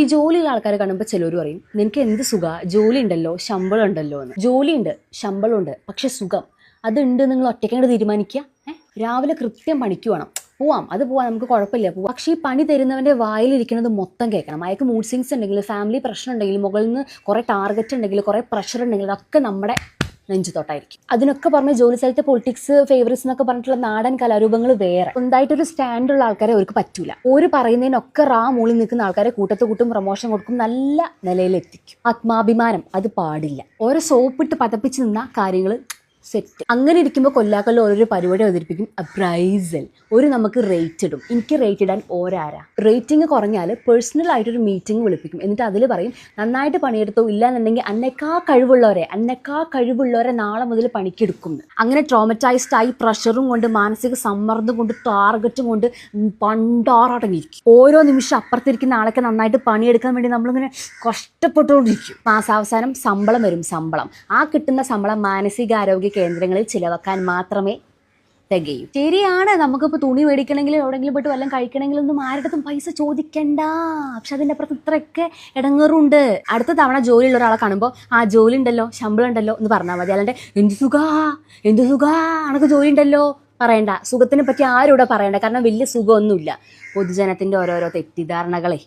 ഈ ജോലിയുള്ള ആൾക്കാരെ കാണുമ്പോൾ ചിലർ പറയും നിനക്ക് എന്ത് സുഖ? ജോലി ഉണ്ടല്ലോ ശമ്പളം ഉണ്ടല്ലോ എന്ന്. ജോലി ഉണ്ട് ശമ്പളം ഉണ്ട് പക്ഷെ സുഖം. അതുണ്ട് നിങ്ങൾ ഒറ്റയ്ക്കങ്ങോട് തീരുമാനിക്കുക? രാവിലെ കൃത്യം പണിക്ക് വേണം പോവാം അത് പോവാം നമുക്ക് കുഴപ്പമില്ല പോവാം. പക്ഷേ ഈ പണി തരുന്നവന്റെ വായിലിരിക്കുന്നത് മൊത്തം കേൾക്കണം. അയാൾക്ക് മൂഡ് സിങ്സ് ഉണ്ടെങ്കിൽ ഫാമിലി പ്രശ്നം ഉണ്ടെങ്കിൽ മുകളിൽ നിന്ന് കുറേ ടാർഗറ്റ് ഉണ്ടെങ്കിൽ കുറേ പ്രഷർ ഉണ്ടെങ്കിൽ അതൊക്കെ നമ്മുടെ നെഞ്ചുതൊട്ടായിരിക്കും അതിനൊക്കെ പറഞ്ഞ ജോലി സ്ഥലത്തെ പൊളിറ്റിക്സ് ഫേവറിസ് എന്നൊക്കെ പറഞ്ഞിട്ടുള്ള നാടൻ കലാരൂപങ്ങൾ വേറെ. സ്വന്തമായിട്ടൊരു സ്റ്റാൻഡുള്ള ആൾക്കാരെ അവർക്ക് പറ്റൂല. ഒരു പറയുന്നതിനൊക്കെ റാ മൂളിൽ നിൽക്കുന്ന ആൾക്കാരെ കൂട്ടത്ത് കൂട്ടും പ്രൊമോഷൻ കൊടുക്കും നല്ല നിലയിലെത്തിക്കും. ആത്മാഭിമാനം അത് പാടില്ല. ഓരോ സോപ്പിട്ട് പതപ്പിച്ച് നിന്ന കാര്യങ്ങൾ സെറ്റ്. അങ്ങനെ ഇരിക്കുമ്പോൾ കൊല്ലാക്കൊല്ലം ഓരോരോ പരിപാടി അവതരിപ്പിക്കും. അപ്രൈസൽ. ഒരു നമുക്ക് റേറ്റ് ഇടും. എനിക്ക് റേറ്റ് ഇടാൻ ഓരാരാ. റേറ്റിംഗ് കുറഞ്ഞാൽ പേഴ്സണൽ ആയിട്ടൊരു മീറ്റിംഗ് വിളിപ്പിക്കും. എന്നിട്ട് അതിൽ പറയും നന്നായിട്ട് പണിയെടുത്തോ ഇല്ലാന്നുണ്ടെങ്കിൽ അന്നേക്കാ കഴിവുള്ളവരെ അന്നേക്കാ കഴിവുള്ളവരെ നാളെ മുതൽ പണിക്കെടുക്കും. അങ്ങനെ ട്രോമറ്റൈസ്ഡ് ആയി പ്രഷറും കൊണ്ട് മാനസിക സമ്മർദ്ദം കൊണ്ട് ടാർഗറ്റും കൊണ്ട് പണ്ടാറടങ്ങിയിരിക്കും. ഓരോ നിമിഷം അപ്പുറത്തിരിക്കുന്ന ആളൊക്കെ നന്നായിട്ട് പണിയെടുക്കാൻ വേണ്ടി നമ്മളിങ്ങനെ കഷ്ടപ്പെട്ടുകൊണ്ടിരിക്കും. മാസാവസാനം ശമ്പളം വരും ശമ്പളം. ആ കിട്ടുന്ന ശമ്പളം മാനസികാരോഗ്യ കേന്ദ്രങ്ങളിൽ ചിലവാക്കാൻ മാത്രമേ തികയും. ശരിയാണ് നമുക്കിപ്പോൾ തുണി മേടിക്കണമെങ്കിൽ എവിടെയെങ്കിലും പോയിട്ട് വല്ലതും കഴിക്കണമെങ്കിലൊന്നും ആരുടെ പൈസ ചോദിക്കണ്ട. പക്ഷെ അതിന്റെ അപ്പുറത്ത് ഇത്രയൊക്കെ ഇടങ്ങറുണ്ട്. അടുത്ത തവണ ജോലിയുള്ള ഒരാളെ കാണുമ്പോൾ ആ ജോലി ഉണ്ടല്ലോ ശമ്പളം ഉണ്ടല്ലോ എന്ന് പറഞ്ഞാൽ മതി. അല്ലാണ്ട് എന്ത് സുഖാ എന്ത് സുഖാ അനക്ക് ജോലി ഉണ്ടല്ലോ പറയണ്ട. സുഖത്തിനെ പറ്റി ആരും ഇവിടെ പറയണ്ട. കാരണം വലിയ സുഖമൊന്നുമില്ല. പൊതുജനത്തിന്റെ ഓരോരോ തെറ്റിദ്ധാരണകളെ